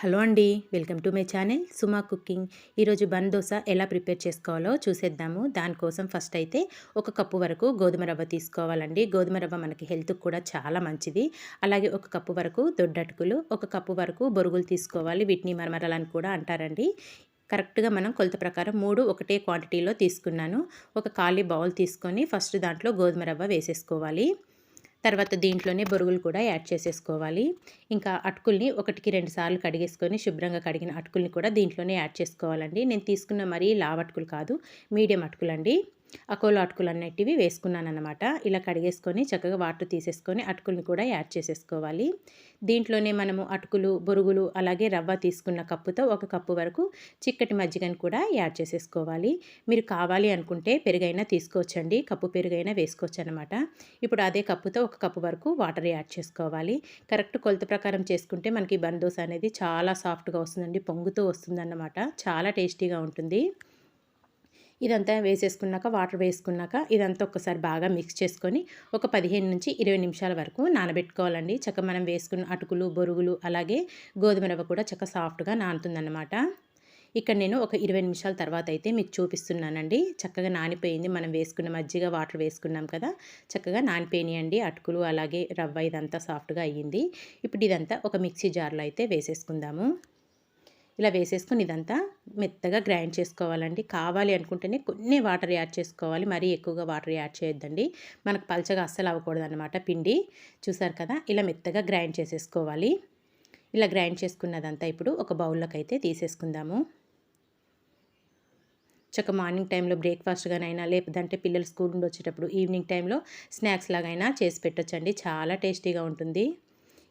Hello అండి welcome to my channel Suma cooking. ఈరోజు bun dosa ఎలా ప్రిపేర్ చేసుకోవాలో చూసేద్దాము. దానికోసం ఫస్ట్ అయితే ఒక కప్పు వరకు గోధుమ రవ్వ తీసుకోవాలండి. గోధుమ రవ్వ మనకి హెల్త్కి కూడా చాలా మంచిది. అలాగే ఒక కప్పు వరకు దొడ్డటుకులు ఒక కప్పు వరకు బొరుగులు తీసుకోవాలి. వీటిని మరమరలని కూడా అంటారండి. కరెక్ట్గా మనం కొలత ప్రకారం మూడు ఒకటే క్వాంటిటీలో తీసుకున్నాను. ఒక ఖాళీ బౌల్ తీసుకొని ఫస్ట్ దాంట్లో గోధుమ రవ్వ వేసేసుకోవాలి. తర్వాత దీంట్లోనే బొరుగులు కూడా యాడ్ చేసేసుకోవాలి. ఇంకా అటుకుల్ని ఒకటికి రెండు సార్లు కడిగేసుకొని శుభ్రంగా కడిగిన అటుకుల్ని కూడా దీంట్లోనే యాడ్ చేసుకోవాలండి. నేను తీసుకున్న మరీ లావ్ అటుకులు కాదు మీడియం అటుకులండి. అకోలో అటుకులు అన్నిటివి వేసుకున్నాను అనమాట ఇలా కడిగేసుకొని చక్కగా వాటర్ తీసేసుకొని అటుకుల్ని కూడా యాడ్ చేసేసుకోవాలి. దీంట్లోనే మనము అటుకులు బొరుగులు అలాగే రవ్వ తీసుకున్న కప్పుతో ఒక కప్పు వరకు చిక్కటి మజ్జిగను కూడా యాడ్ చేసేసుకోవాలి. మీరు కావాలి అనుకుంటే పెరుగైనా తీసుకోవచ్చండి. కప్పు పెరుగైనా వేసుకోవచ్చు అనమాట ఇప్పుడు అదే కప్పుతో ఒక కప్పు వరకు వాటర్ యాడ్ చేసుకోవాలి. కరెక్ట్ కొలత ప్రకారం చేసుకుంటే మనకి బందోస అనేది చాలా సాఫ్ట్గా వస్తుందండి పొంగుతూ వస్తుందన్నమాట. చాలా టేస్టీగా ఉంటుంది. ఇదంతా వేసేసుకున్నాక వాటర్ వేసుకున్నాక ఇదంతా ఒక్కసారి బాగా మిక్స్ చేసుకొని ఒక పదిహేను నుంచి ఇరవై నిమిషాల వరకు నానబెట్టుకోవాలండి. చక్క మనం వేసుకున్న అటుకులు బొరుగులు అలాగే గోధుమ రవ్వ కూడా చక్క సాఫ్ట్గా నానుతుందన్నమాట. ఇక్కడ నేను ఒక ఇరవై నిమిషాల తర్వాత అయితే మీకు చూపిస్తున్నానండి. చక్కగా నానిపోయింది. మనం వేసుకున్న మజ్జిగ వాటర్ వేసుకున్నాం కదా చక్కగా నానిపోయినాయండి. అటుకులు అలాగే రవ్వ ఇదంతా సాఫ్ట్గా అయ్యింది. ఇప్పుడు ఇదంతా ఒక మిక్సీ జార్లో అయితే వేసేసుకుందాము. ఇలా వేసేసుకుని ఇదంతా మెత్తగా గ్రైండ్ చేసుకోవాలండి. కావాలి అనుకుంటేనే కొన్ని వాటర్ యాడ్ చేసుకోవాలి. మరీ ఎక్కువగా వాటర్ యాడ్ చేయొద్దండి. మనకు పలచగా అస్సలు అవ్వకూడదు అనమాట పిండి. చూసారు కదా? ఇలా మెత్తగా గ్రైండ్ చేసేసుకోవాలి. ఇలా గ్రైండ్ చేసుకున్నదంతా ఇప్పుడు ఒక బౌల్లోకి అయితే తీసేసుకుందాము. చక్క మార్నింగ్ టైంలో బ్రేక్ఫాస్ట్గానైనా లేదంటే పిల్లలు స్కూల్ నుండి వచ్చేటప్పుడు ఈవినింగ్ టైంలో స్నాక్స్ లాగైనా చేసి పెట్టొచ్చండి. చాలా టేస్టీగా ఉంటుంది.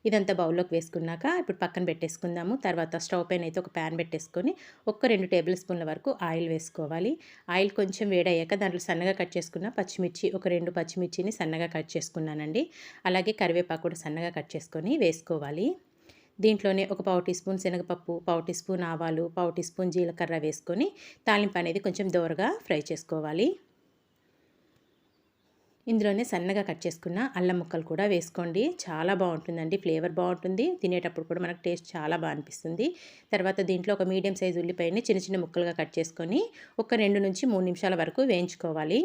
ఇదంతా బౌల్లోకి వేసుకున్నాక ఇప్పుడు పక్కన పెట్టేసుకుందాము. తర్వాత స్టవ్ పైన అయితే ఒక ప్యాన్ పెట్టేసుకొని ఒక్క రెండు టేబుల్ స్పూన్ల వరకు ఆయిల్ వేసుకోవాలి. ఆయిల్ కొంచెం వేడయ్యాక దాంట్లో సన్నగా కట్ చేసుకున్న పచ్చిమిర్చి ఒక రెండు పచ్చిమిర్చిని సన్నగా కట్ చేసుకున్నానండి. అలాగే కరివేపాకు కూడా సన్నగా కట్ చేసుకొని వేసుకోవాలి. దీంట్లోనే ఒక పావు టీ స్పూన్ శనగపప్పు పావు టీ స్పూన్ ఆవాలు పావు టీ స్పూన్ జీలకర్ర వేసుకొని తాలింపు అనేది కొంచెం దోరగా ఫ్రై చేసుకోవాలి. ఇందులోనే సన్నగా కట్ చేసుకున్న అల్లం ముక్కలు కూడా వేసుకోండి. చాలా బాగుంటుందండి. ఫ్లేవర్ బాగుంటుంది. తినేటప్పుడు కూడా మనకు టేస్ట్ చాలా బాగా అనిపిస్తుంది. తర్వాత దీంట్లో ఒక మీడియం సైజు ఉల్లిపాయని చిన్న చిన్న ముక్కలుగా కట్ చేసుకొని ఒక రెండు నుంచి మూడు నిమిషాల వరకు వేయించుకోవాలి.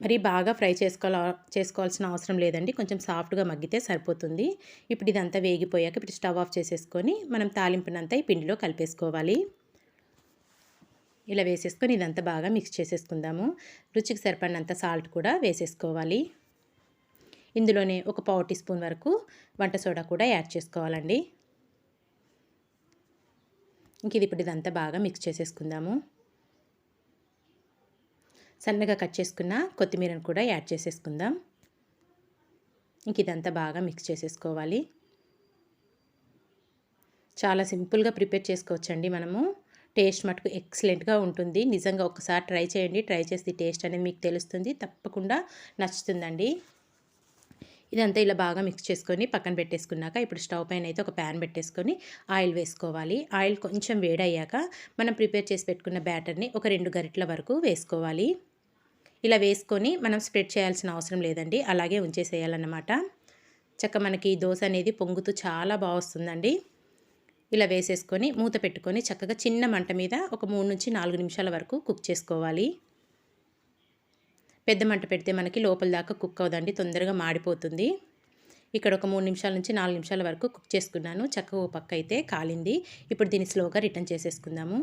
మరి బాగా ఫ్రై చేసుకోవాల చేసుకోవాల్సిన అవసరం లేదండి. కొంచెం సాఫ్ట్గా మగ్గితే సరిపోతుంది. ఇప్పుడు ఇదంతా వేగిపోయాక ఇప్పుడు స్టవ్ ఆఫ్ చేసేసుకొని మనం తాలింపునంతా ఈ పిండిలో కలిపేసుకోవాలి. ఇలా వేసేసుకొని ఇదంతా బాగా మిక్స్ చేసేసుకుందాము. రుచికి సరిపడినంత సాల్ట్ కూడా వేసేసుకోవాలి. ఇందులోనే ఒక పావు టీ స్పూన్ వరకు వంట సోడా కూడా యాడ్ చేసుకోవాలండి. ఇంక ఇది ఇప్పుడు ఇదంతా బాగా మిక్స్ చేసేసుకుందాము. సన్నగా కట్ చేసుకున్న కొత్తిమీరను కూడా యాడ్ చేసేసుకుందాం. ఇంక ఇదంతా బాగా మిక్స్ చేసేసుకోవాలి. చాలా సింపుల్గా ప్రిపేర్ చేసుకోవచ్చండి మనము. టేస్ట్ మటుకు ఎక్సలెంట్గా ఉంటుంది. నిజంగా ఒకసారి ట్రై చేయండి. ట్రై చేసి టేస్ట్ అనేది మీకు తెలుస్తుంది. తప్పకుండా నచ్చుతుందండి. ఇదంతా ఇలా బాగా మిక్స్ చేసుకొని పక్కన పెట్టేసుకున్నాక ఇప్పుడు స్టవ్ పైన అయితే ఒక ప్యాన్ పెట్టేసుకొని ఆయిల్ వేసుకోవాలి. ఆయిల్ కొంచెం వేడయ్యాక మనం ప్రిపేర్ చేసి పెట్టుకున్న బ్యాటర్ని ఒక రెండు గరిటల వరకు వేసుకోవాలి. ఇలా వేసుకొని మనం స్ప్రెడ్ చేయాల్సిన అవసరం లేదండి. అలాగే ఉంచేసేయాలన్నమాట. చక్క మనకి దోశ అనేది పొంగుతూ చాలా బాగా వస్తుందండి. ఇలా వేసేసుకొని మూత పెట్టుకొని చక్కగా చిన్న మంట మీద ఒక మూడు నుంచి నాలుగు నిమిషాల వరకు కుక్ చేసుకోవాలి. పెద్ద మంట పెడితే మనకి లోపల దాకా కుక్ అవుదండి తొందరగా మాడిపోతుంది. ఇక్కడ ఒక మూడు నిమిషాల నుంచి నాలుగు నిమిషాల వరకు కుక్ చేసుకున్నాను. చక్కగా పక్క అయితే కాలింది. ఇప్పుడు దీన్ని స్లోగా రిటర్న్ చేసేసుకుందాము.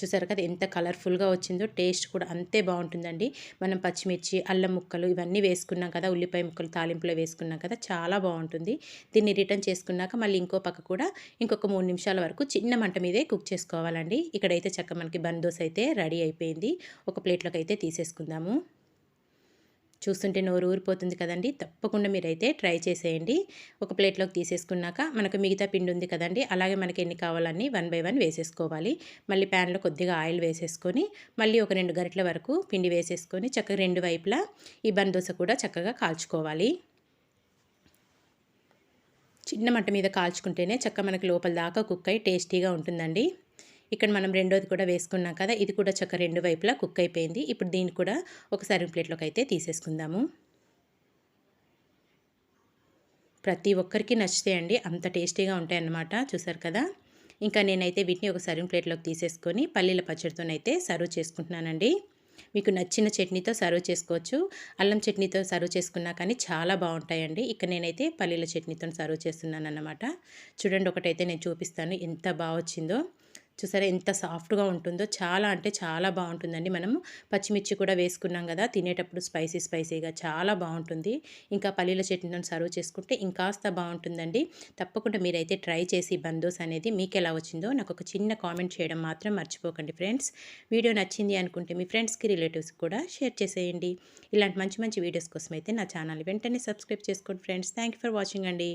చూసారు కదా ఎంత కలర్ఫుల్గా వచ్చిందో టేస్ట్ కూడా అంతే బాగుంటుందండి. మనం పచ్చిమిర్చి అల్లం ముక్కలు ఇవన్నీ వేసుకున్నాం కదా ఉల్లిపాయ ముక్కలు తాలింపులో వేసుకున్నాం కదా చాలా బాగుంటుంది. దీన్ని రిటర్న్ చేసుకున్నాక మళ్ళీ ఇంకో పక్క కూడా ఇంకొక మూడు నిమిషాల వరకు చిన్న మంట మీదే కుక్ చేసుకోవాలండి. ఇక్కడైతే చక్క మనకి బందోస్ అయితే రెడీ అయిపోయింది. ఒక ప్లేట్లోకి అయితే తీసేసుకుందాము. చూస్తుంటే నోరు ఊరిపోతుంది కదండి. తప్పకుండా మీరైతే ట్రై చేసేయండి. ఒక ప్లేట్లోకి తీసేసుకున్నాక మనకు మిగతా పిండి ఉంది కదండి. అలాగే మనకి ఎన్ని కావాలన్నీ వన్ బై వన్ వేసేసుకోవాలి. మళ్ళీ ప్యాన్లో కొద్దిగా ఆయిల్ వేసేసుకొని మళ్ళీ ఒక రెండు గరిటల వరకు పిండి వేసేసుకొని చక్కగా రెండు వైపులా ఈ బన్ దోశ కూడా చక్కగా కాల్చుకోవాలి. చిన్న మంట మీద కాల్చుకుంటేనే చక్క మనకి లోపల దాకా కుక్ అయి టేస్టీగా ఉంటుందండి. ఇక్కడ మనం రెండోది కూడా వేసుకున్నాం కదా ఇది కూడా చక్క రెండు వైపులా కుక్ అయిపోయింది. ఇప్పుడు దీన్ని కూడా ఒక సర్వింగ్ ప్లేట్లోకి అయితే తీసేసుకుందాము. ప్రతి ఒక్కరికి నచ్చుతాయండి అంత టేస్టీగా ఉంటాయన్నమాట చూసారు కదా? ఇంకా నేనైతే వీటిని ఒక సర్వింగ్ ప్లేట్లోకి తీసేసుకొని పల్లీల పచ్చడితోనైతే సర్వ్ చేసుకుంటున్నానండి. మీకు నచ్చిన చట్నీతో సర్వ్ చేసుకోవచ్చు అల్లం చట్నీతో సర్వ్ చేసుకున్నా కానీ చాలా బాగుంటాయండి. ఇక్కడ నేనైతే పల్లీల చట్నీతో సర్వ్ చేస్తున్నాను అన్నమాట చూడండి ఒకటైతే నేను చూపిస్తాను ఎంత బాగా వచ్చిందో చూసారా ఎంత సాఫ్ట్గా ఉంటుందో చాలా అంటే చాలా బాగుంటుందండి. మనము పచ్చిమిర్చి కూడా వేసుకున్నాం కదా తినేటప్పుడు స్పైసీ స్పైసీగా చాలా బాగుంటుంది. ఇంకా పల్లీల చట్నీలను సర్వ్ చేసుకుంటే ఇంకాస్త బాగుంటుందండి. తప్పకుండా మీరైతే ట్రై చేసి బందోస్ అనేది మీకు ఎలా వచ్చిందో నాకు ఒక చిన్న కామెంట్ చేయడం మాత్రం మర్చిపోకండి ఫ్రెండ్స్. వీడియో నచ్చింది అనుకుంటే మీ ఫ్రెండ్స్కి రిలేటివ్స్కి కూడా షేర్ చేసేయండి. ఇలాంటి మంచి మంచి వీడియోస్ కోసం అయితే నా ఛానల్ వెంటనే సబ్స్క్రైబ్ చేసుకోండి ఫ్రెండ్స్. థ్యాంక్ ఫర్ వాచింగ్ అండి.